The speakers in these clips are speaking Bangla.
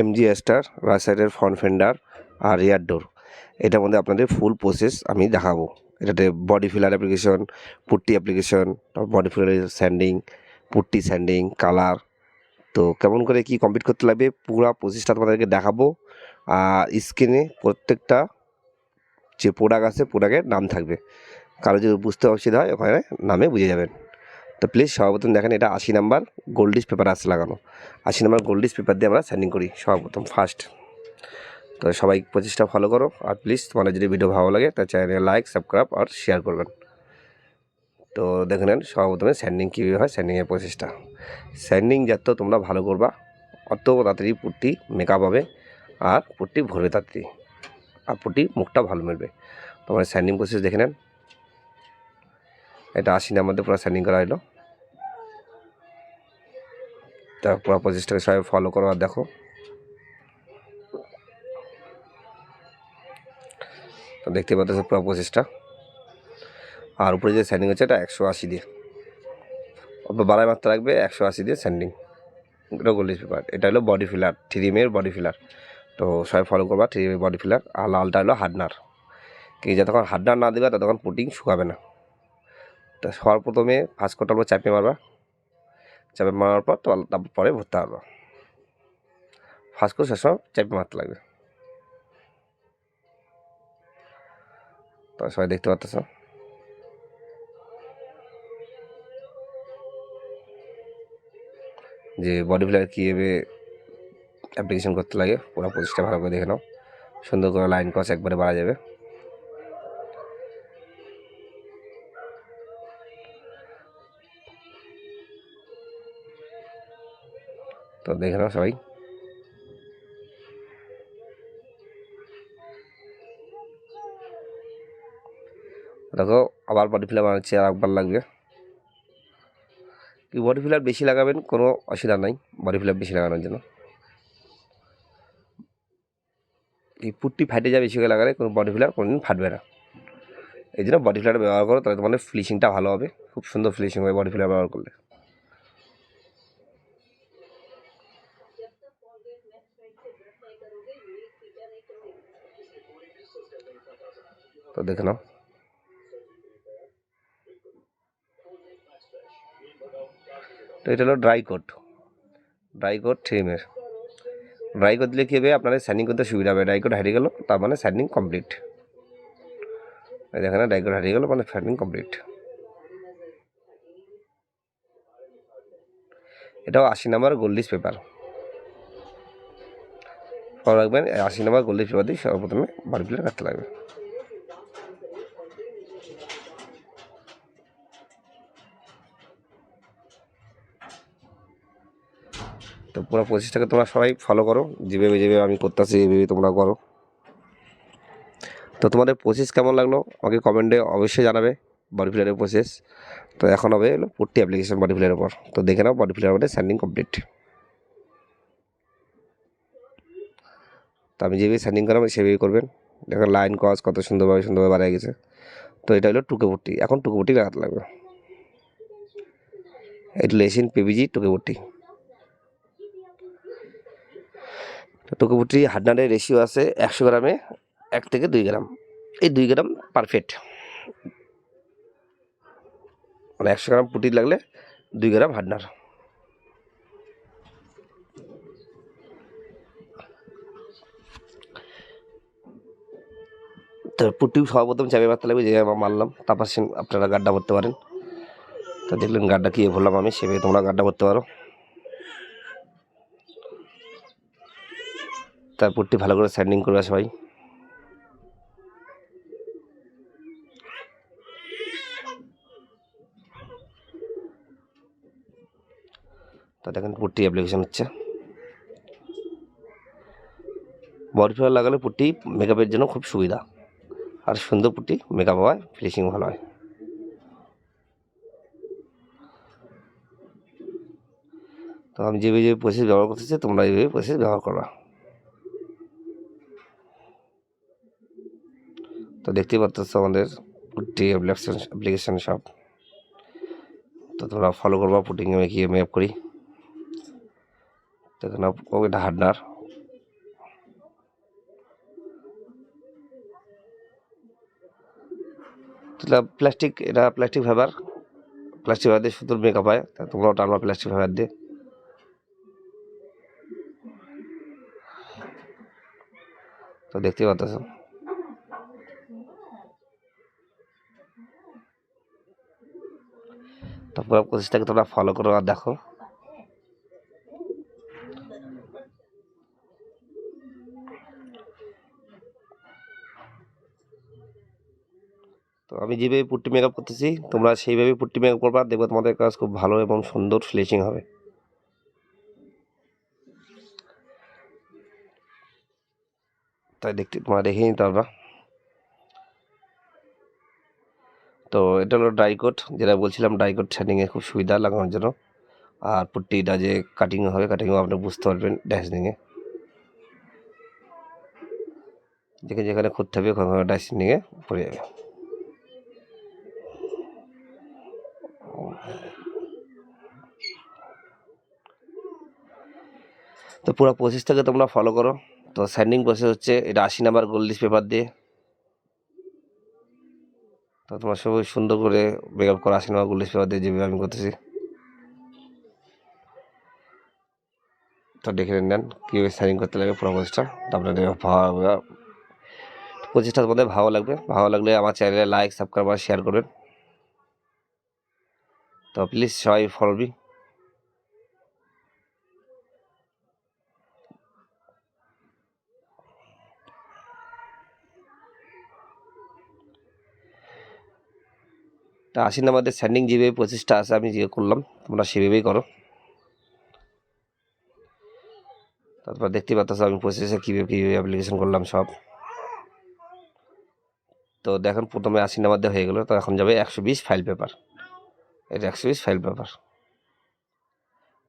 এমজি স্টার রাইট সাইডের ফ্রন্ট ফেন্ডার আর রিয়ার ডোর এটার মধ্যে আপনাদের ফুল প্রসেস আমি দেখাবো। এটাতে body filler application putty application body filler sanding putty sanding colour তো কেমন করে কি কমপ্লিট করতে লাগবে, পুরো প্রসেসটা তোমাদেরকে দেখাবো। আর স্ক্রিনে প্রত্যেকটা যে প্রোডাক্ট আছে প্রোডাক্টের নাম থাকবে। কারও যদি বুঝতে অসুবিধা হয়, ওখানে নামে বুঝে যাবেন। তো প্লিজ সর্বপ্রথম দেখেন, এটা আশি নাম্বার গোল্ডিস পেপার আছে লাগানো। আশি নাম্বার গোল্ডিস পেপার দিয়ে আমরা স্যান্ডিং করি সর্বপ্রথম ফার্স্ট তো সবাই প্রচেষ্টা ফলো করো আর প্লিজ তোমাদের যদি ভিডিও ভালো লাগে তার চ্যানেলে লাইক সাবস্ক্রাইব আর শেয়ার করবেন। তো দেখে নেন সর্বপ্রথমে স্যান্ডিং কীভাবে হয় স্যান্ডিংয়ের প্রচেষ্টা। স্যান্ডিং যত তোমরা ভালো করবা, অত তাড়াতাড়ি পুট্টি মেকআপ হবে আর পুট্টি ভরবে তাড়াতাড়ি, আর পুট্টি মুখটা ভালো মিলবে। তোমার স্যান্ডিং প্রসেস দেখে নেন। এটা নাম্বার দিয়ে পুরো স্যান্ডিং করা হলো তা পুরো প্রসেসটাকে সবাই ফলো করো আর দেখো। তো দেখতে পাচ্ছ পুরো প্রসেসটা আর উপরে যে স্যান্ডিং হচ্ছে এটা একশো আশি দিয়ে। অল্প বাড়াই মাত্রা রাখবে একশো আশি দিয়ে স্যান্ডিং এটা পেপার এটা হলো বডি ফিলার থ্রি এমের বডি ফিলার তো সবাই ফলো করবা থ্রি বডি ফিলার আর লালটা হলো হার্ডনার কি যতক্ষণ হার্ডনার না দেবে, ততক্ষণ পুটিং শুকাবে না। তো সবার প্রথমে ফার্স্ট কোটা চাপে মারবা। চাপে মারার পর তারপর পরে ভরতে পারবা ফার্স্ট কোর্স সব চাপে মারতে লাগবে। তো সবাই দেখতে পাচ্ছ যে বডি ফিলার কীভাবে অ্যাপ্লিকেশন করতে লাগে, পুরো পঁচিশটা ভালো করে দেখে নাও। সুন্দর করে লাইন কস একবারে বাড়া যাবে। তো দেখে নাও সবাই। দেখো, আবার বডি ফিলার বানাচ্ছি, আর একবার লাগবে। কি বডি ফিলার বেশি লাগাবেন, কোনো অসুবিধা নাই বডি ফিলার বেশি লাগানোর জন্য। এই পুটটি ফাটে যাবে বেশি করে লাগালে, কোনো বডি ফিলার কোনোদিন ফাটবে না। এই জন্য বডি ফিলার ব্যবহার করো, তাহলে তোমাদের ফিনিশিংটা ভালো হবে। খুব সুন্দর ফিনিশিং হবে বডি ফিলার ব্যবহার করলে। তো দেখে নাও। তো এটা হলো ড্রাই কোট ড্রাই কোট থ্রিমের ড্রাই কোট দিলে কী হবে? আপনাদের স্যান্ডিং করতে সুবিধা হবে। ড্রাই কোট হারিয়ে গেলো, তার মানে স্যান্ডিং কমপ্লিট দেখেন ড্রাই হারিয়ে গেলো মানে স্যান্ডিং কমপ্লিট এটাও আশি নাম্বার গোল্ডিস পেপার ফলো রাখবেন আশি নাম্বার গোল্ডিস পেপার দিয়ে সর্বপ্রথমে প্লেট কাটতে লাগবে। তো পুরো প্রচেষ্টাকে তোমরা সবাই ফলো করো। যেভাবে যেভাবে আমি করতেছি, এইভাবে তোমরা করো। তো তোমাদের প্রসেস কেমন লাগল? আমাকে কমেন্টে অবশ্যই জানাবে বডি ফিলারের প্রসেস তো এখন হবে হলো পুট্টি অ্যাপ্লিকেশন বডি ফিলারের উপর। তো দেখে নাও বডি ফিলার মধ্যে স্যান্ডিং কমপ্লিট তো আমি যেভাবে স্যান্ডিং করাবো, সেভাবেই করবেন। দেখেন লাইন কস কত সুন্দরভাবে সুন্দরভাবে বাড়ায় গেছে। তো এটা হলো টুকে পুট্টি এখন টুকে পুট্টি লাগাতে লাগবে। এটা লেসিন পিভিজি টুকে পুট্টি তো টুকুপুটি হাডনারের রেশিও আছে একশো গ্রামে, এক থেকে দুই গ্রাম। এই দুই গ্রাম পারফেক্ট মানে একশো গ্রাম পুটি লাগলে দুই গ্রাম হাডনার তো পুটি সর্বপ্রথম চাপে মারতে লাগবে, যে আমার মারলাম, তারপর আপনারা গাড্ডা ভরতে পারেন। তো দেখলেন গাড্ডা কী ভরলাম আমি, সেভাবে তোমরা গাড্ডা ভরতে পারো। তার পুটটি ভালো করে স্যান্ডিং করবে সবাই। তা দেখেন পুট্টি অ্যাপ্লিকেশন হচ্ছে। বডি ফিলার লাগালে পুট্টি মেকআপের জন্য খুব সুবিধা। আর সুন্দর পুট্টি মেকআপ হয় ফিনিশিং ভালো হয়। তো আমি যেভাবে যে প্রসেস ব্যবহার করতেছি, তোমরা এইভাবে প্রসেস ব্যবহার করবা। তো দেখতেই পাচ্ছ আমাদের পুট্টি অ্যাপ্লিকেশন অ্যাপ্লিকেশন সব তো তোমরা ফলো করবা পুটিং আমি গিয়ে আমি অ্যাপ করি। তো এখানে এটা হার্ডনার প্লাস্টিক এটা প্লাস্টিক ফাইবার প্লাস্টিক ফাইবার দিয়ে সুন্দর মেকআপ হয়, তা তোমরা ওটা আমরা প্লাস্টিক ফাইবার দিয়ে। তো দেখতেই পাচ্ছ তারপর প্রচেষ্টাকে তোমরা ফলো করো আর দেখো। তো আমি যেভাবে পুট্টি মেকআপ করতেছি, তোমরা সেইভাবে পুট্টি মেকআপ করবা, দেখবে তোমাদের কাজ খুব ভালো এবং সুন্দর ফিনিশিং হবে। তাই দেখতে, তোমরা দেখে নিতে পারবা। তো এটা হলো ড্রাইকোট যেটা বলছিলাম ড্রাইকোট শাইনিংয়ে খুব সুবিধা লাগানোর জন্য। আর পুট্টিটা যে কাটিং হবে কাটিংও আপনি বুঝতে পারবেন ড্যাশনিংয়ে যেখানে যেখানে খুঁজতে হবে ওখানে ড্যাশনিংয়ে পড়ে যাবে। তো পুরো প্রসেসটাকে তোমরা ফলো করো। তো স্যান্ডিং প্রসেস হচ্ছে, এটা আশি নাম্বার গোল্ডিস পেপার দিয়ে। তো তোমার সবাই সুন্দর করে মেক আপ করা সিনেমা গোল্ডিশ পেপার দিয়ে যেভাবে আমি করতেছি। তো দেখে নেন কীভাবে সাইনিং করতে লাগে পুরো প্রচেষ্টা আপনাদের প্রচেষ্টা তোমাদের ভালো লাগবে। ভালো লাগলে আমার চ্যানেলে লাইক সাবস্ক্রাইব আর শেয়ার করবেন। তো প্লিজ সবাই ফলো মি তা আশি নাম্বারদের স্যান্ডিং যেভাবে প্রচেষ্টা আছে, আমি যে করলাম, তোমরা সেভাবেই করো। তারপর দেখতে পাচ্ছ আমি প্রসেসে কীভাবে কীভাবে অ্যাপ্লিকেশন করলাম সব। তো দেখেন, প্রথমে আশি দিয়ে হয়ে গেলো, তো এখন যাবে একশো বিশ ফাইল পেপার এটা একশো বিশ ফাইল পেপার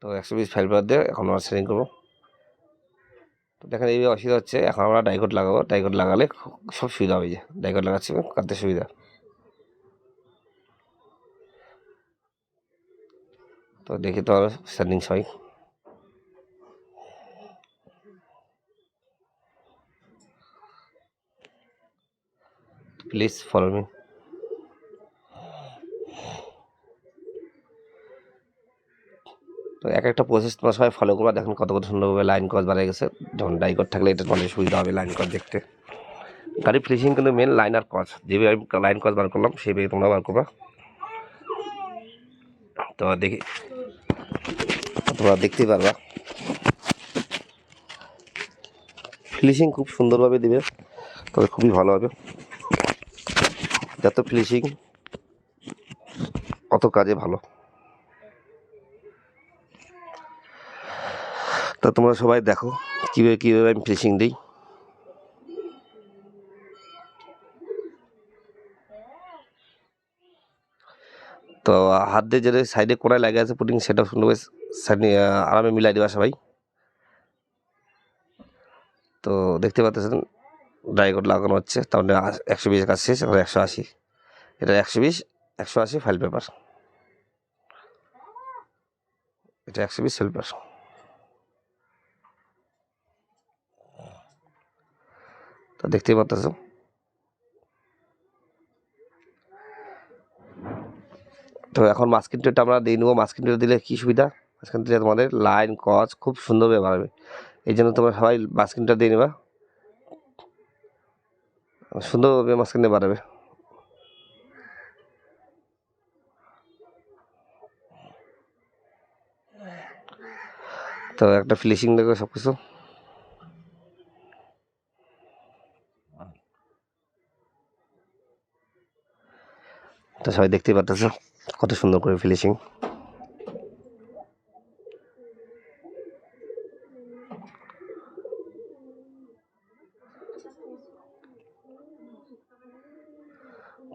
তো একশো বিশ ফাইল পেপার দিয়ে এখন আমরা সেটিং করব। তো দেখেন এই অসুবিধা হচ্ছে, এখন আমরা ডাইকোট লাগাবো। ডাইকোট লাগালে সব সুবিধা হবে, যে ডাইকোট লাগাচ্ছি, কাটতে সুবিধা। তো দেখি তো সেটিং সবাই প্লিজ ফলো মি তো এক একটা প্রসেস তোমার সবাই ফলো করবা, দেখেন কত কত সুন্দরভাবে লাইন কজ বাড়াই গেছে। যখন ডাইকট থাকলে এটা তোমাদের সুবিধা হবে লাইন কজ দেখতে। গাড়ি ফিনিশিং কিন্তু মেন লাইন আর কজ যেভাবে আমি লাইন কজ বার করলাম সেইভাবে তোমরা বার করবা। তো দেখি। তোমরা দেখতেই পারবা। ফিনিশিং খুব সুন্দরভাবে দিবে, তবে খুবই ভালো হবে। যত ফিনিশিং অত কাজে ভালো। তা তোমরা সবাই দেখো, কীভাবে কীভাবে আমি ফিনিশিং দিই। তো, হাত দিয়ে যেটা সাইডে কোনায় লাগে আছে পুটিং সেটা সুন্দরভাবে আরামে মিলাই দেবা সবাই। তো, দেখতে পাচ্ছেন ড্রাইকট লাগানো হচ্ছে। তাহলে একশো বিশ কাজ শেষ এখন একশো আশি। এটা একশো বিশ, একশো আশি ফাইল পেপার এটা একশো বিশ ফাইল পেপার তো, দেখতেই পাচ্ছ তো এখন মাস্কিন টেটটা আমরা দিয়ে নেব। মাস্কিন টেট দিলে কী সুবিধা? মাস্কিন টেটে তোমাদের লাইন কচ খুব সুন্দরভাবে বাড়বে এই জন্য তোমরা সবাই মাস্কিনটা দিয়ে নেবা। সুন্দরভাবে মাস্কিনে বাড়াবে তো একটা ফিনিশিং দেখো সব কিছু তো সবাই দেখতেই পাচ্ছ কত সুন্দর করে ফিনিশিং।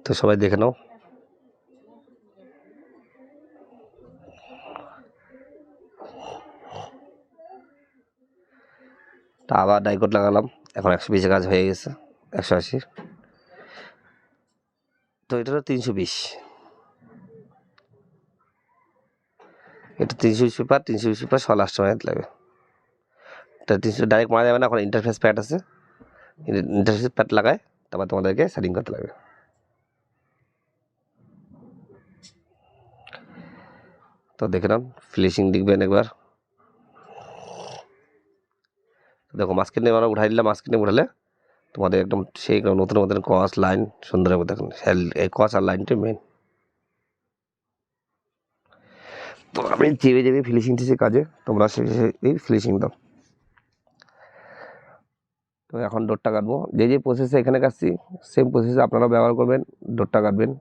তো সবাই দেখে নাও। আবার ডাইকট লাগালাম। এখন একশো বিশে কাজ হয়ে গেছে, একশো আশি তো এটা তিনশো বিশ। तीन सौ इश्यू पर तीन सौ इश्यू पर सौ लास्ट में लगे तो तीन सौ डायरेक्ट मारा जाएगा ना इंटरफेस पैट आ इंटरफेस पैट लगाए तब तुम्हारे सेटिंग करते लगे तो देख रहा फ्लिशिंग दिखबे एक बार देखो मास्क नहीं मैं उठाई दिल मास्क नहीं उठाले तुम्हारे एकदम से नतून मतलब कस लाइन सुंदर देखो कस और लाइन टी मेन আমি চেপে চেপে ফিনিশিং দিচ্ছি কাজে, তোমরা সেই ফিনিশিং দাও। তো এখন ডোরটা কাটবো। যে যে প্রসেসে এখানে কাটছি সেম প্রসেসে আপনারা ব্যবহার করবেন, ডোরটা কাটবেন।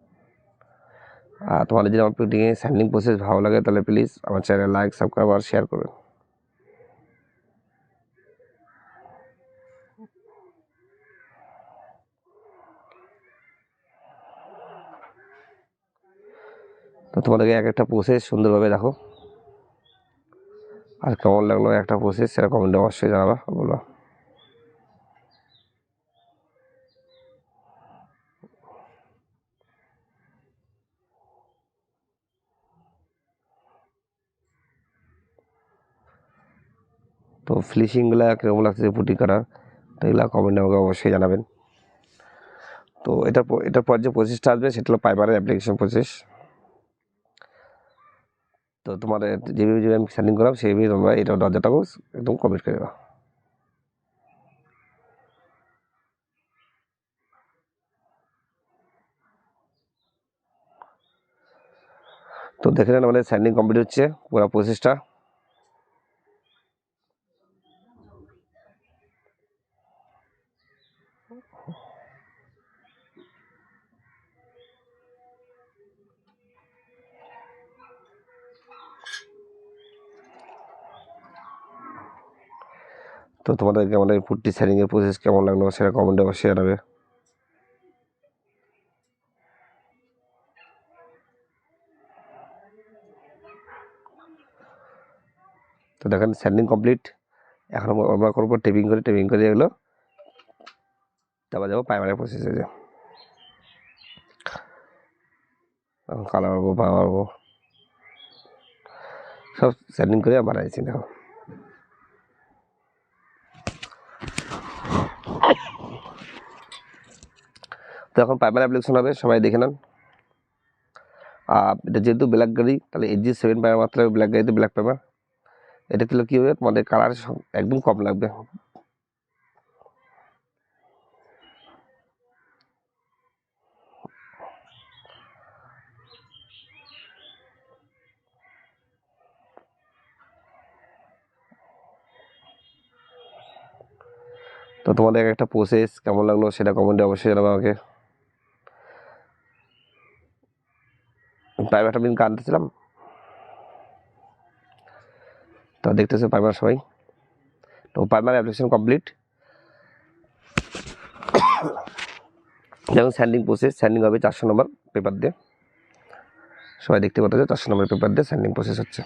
আর তোমাদের যদি আমার প্রিন্টিংয়ে স্যান্ডিং প্রসেস ভালো লাগে, তাহলে প্লিজ আমার চ্যানেল লাইক সাবস্ক্রাইব আর শেয়ার করবেন। তো তোমাদেরকে এক একটা প্রসেস সুন্দরভাবে দেখো। আর কেমন লাগল একটা প্রসেস সেটা কমেন্টে অবশ্যই জানাবা, বলবা। তো ফিনিশিংগুলো কীরকম লাগছে পুটি কাটা তো এগুলো কমেন্টে আমাকে অবশ্যই জানাবেন। তো এটা এটার পর যে প্রসেসটা আসবে সেটা হলো পাইবারের অ্যাপ্লিকেশন প্রসেস তো তোমার যেভাবে যেভাবে আমি সেন্ডিং করাম সেইভাবে তোমরা এটা দরজাটাও একদম কমপ্লিট করে দেবা তো দেখে নেন আমাদের স্যান্ডিং কমপ্লিট হচ্ছে, পুরো প্রসেসটা তো তোমাদেরকে আমাদের পুট্টি স্যারিংয়ের প্রসেস কেমন লাগল? সেটা কমেন্টে অবশ্যই জানাবে। তো দেখেন স্যান্ডিং কমপ্লিট এখন আমরা- করব টেপিং করে টেপিং করে এগুলো। তারপর যাব প্রাইমারি প্রসেসে যে। কালার মারবো পা মারবো সব স্যান্ডিং করে বানাইছি, দেখো। তো এখন পাইপার অ্যাপ্লিকেশন হবে, সবাই দেখে নেন। এটা যেহেতু ব্ল্যাক গাড়ি, তাহলে এইচ জি সেভেন পাইপার মাত্র ব্ল্যাক গাড়িতে ব্ল্যাক পেপার এটা দিলে কী হবে? তোমাদের কালার একদম কম লাগবে। তো তোমাদের একটা প্রসেস কেমন লাগল সেটা কমেন্টে অবশ্যই জানাবে আমাকে। প্রাইভেট আমি আনতেছিলাম তো দেখতেছে প্রাইমার সবাই। তো প্রাইমার অ্যাপ্লিকেশন কমপ্লিট যেমন স্যান্ডিং প্রসেস স্যান্ডিং হবে চারশো নম্বর পেপার দিয়ে। সবাই দেখতে পাচ্ছে চারশো নম্বর পেপার দিয়ে স্যান্ডিং প্রসেস হচ্ছে।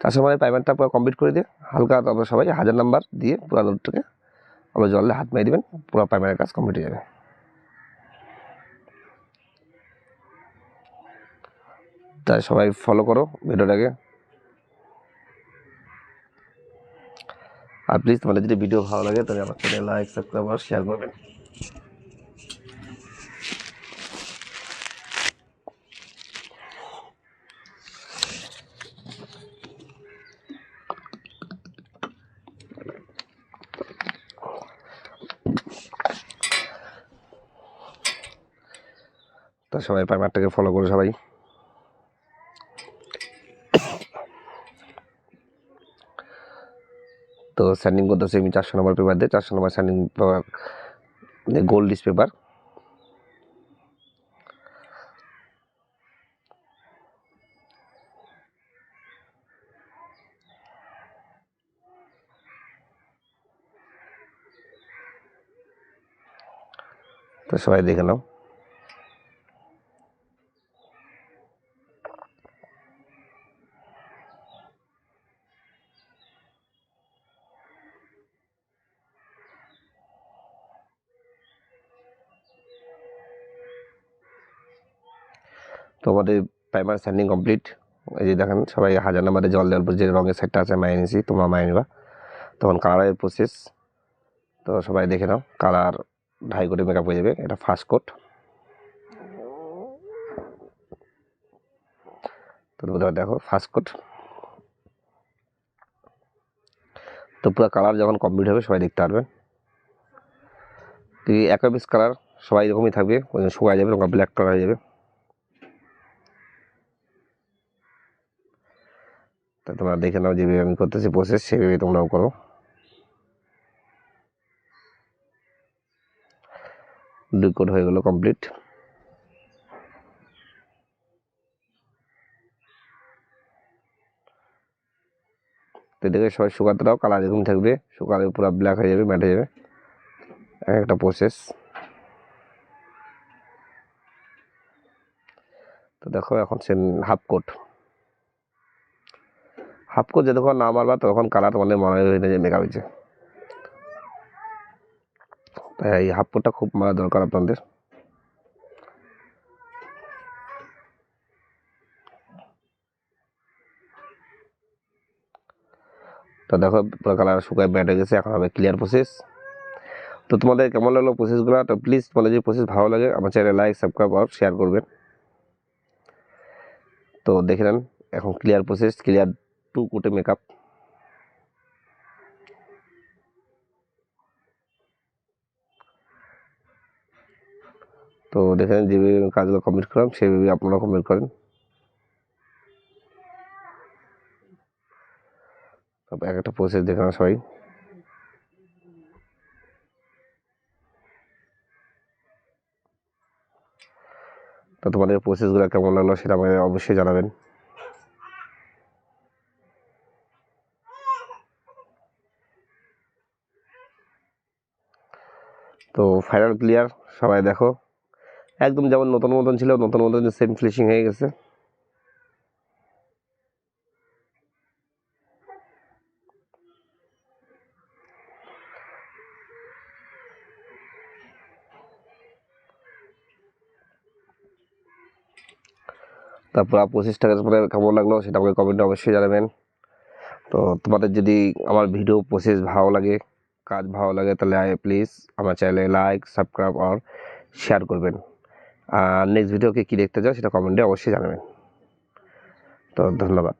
চারশো নম্বরের প্রাইমারটা পুরো কমপ্লিট করে দিয়ে, হালকা তারপর সবাই হাজার নাম্বার দিয়ে পুরো নোটটাকে আবার জলে হাত মেরে দিবেন, পুরো প্রাইমারের কাজ কমপ্লিট হয়ে যাবে। তাই সবাই ফলো করো ভিডিওটাকে। আর প্লিজ তোমাদের যদি ভিডিও ভালো লাগে, তাহলে আমার চ্যানেল লাইক সাবস্ক্রাইব আর শেয়ার করবেন। তো সবাই প্রাইমারটাকে ফলো করো সবাই তো স্যান্ডিং করতেছে আমি চারশো নম্বর পেপার দিয়ে, চারশো number sanding paper gold disc paper তো সবাই দেখে নাও তো আমাদের প্রাইমার স্যান্ডিং কমপ্লিট এই যে দেখেন, সবাই হাজার নাম্বারে জল দেওয়ার পর যে রঙের সেটটা আছে মাই নিয়েছি তোমরা মাই নিবা। তখন কালারের প্রসেস তো সবাই দেখে নাও কালার ঢাই করে মেকআপ হয়ে যাবে। এটা ফার্স্ট কোট তো দেখো ফার্স্ট কোট তো পুরো কালার যখন কমপ্লিট হবে, সবাই দেখতে পারবেন একই পিস কালার সবাই এরকমই থাকবে, ওই জন্য শুকায় যাবে ব্ল্যাক কালার হয়ে যাবে। তা তোমরা দেখে নাও যেভাবে আমি করতেছি প্রসেস সেভাবে তোমরাও করো। দুই কোট হয়ে গেল কমপ্লিট তো এটাকে সবাই শুকাতে দাও কালার এরকম থাকবে, শুকালে পুরো ব্ল্যাক হয়ে যাবে ম্যাট হয়ে যাবে। এক একটা প্রসেস তো দেখো, এখন সে হাফ কোট হাফ কোট যতক্ষণ না মারবা তখন কালার মানে মনে হয় যে মেকআপ হয়েছে। তাই এই হাফ কোটটা খুব মারা দরকার আপনাদের। তো দেখো কালার শুকায় ব্যাট হয়ে গেছে, এখন হবে ক্লিয়ার প্রসেস তো তোমাদের কেমন লাগল প্রসেসগুলো তো প্লিজ তোমাদের যদি প্রসেস ভালো লাগে, আমার চ্যানেল লাইক সাবস্ক্রাইব আর শেয়ার করবেন। তো দেখে নেন, এখন ক্লিয়ার প্রসেস ক্লিয়ার টু কোটে মেকআপ তো দেখেন যেভাবে কাজগুলো কমপ্লিট করলাম, সেভাবে আপনারা কমপ্লিট করেন। এক একটা প্রসেস দেখে নেন সবাই। তো তোমাদের প্রসেসগুলো কেমন লাগল সেটা আমাকে অবশ্যই জানাবেন। তো ফাইনাল ক্লিয়ার সবাই দেখো। একদম যেমন নতুন মতন ছিল, নতুন মতন সেম ফিনিশিং হয়ে গেছে। তারপর পঁচিশ টাকার পরে কেমন লাগল সেটা আমাকে কমেন্টে অবশ্যই জানাবেন। তো তোমাদের যদি আমার ভিডিও প্রসেস ভালো লাগে কাজ ভালো লাগে তাহলে প্লিজ আমার চ্যানেলে লাইক সাবস্ক্রাইব আর শেয়ার করবেন। আর নেক্সট ভিডিওকে কী দেখতে চাও সেটা কমেন্টে অবশ্যই জানাবেন। তো ধন্যবাদ।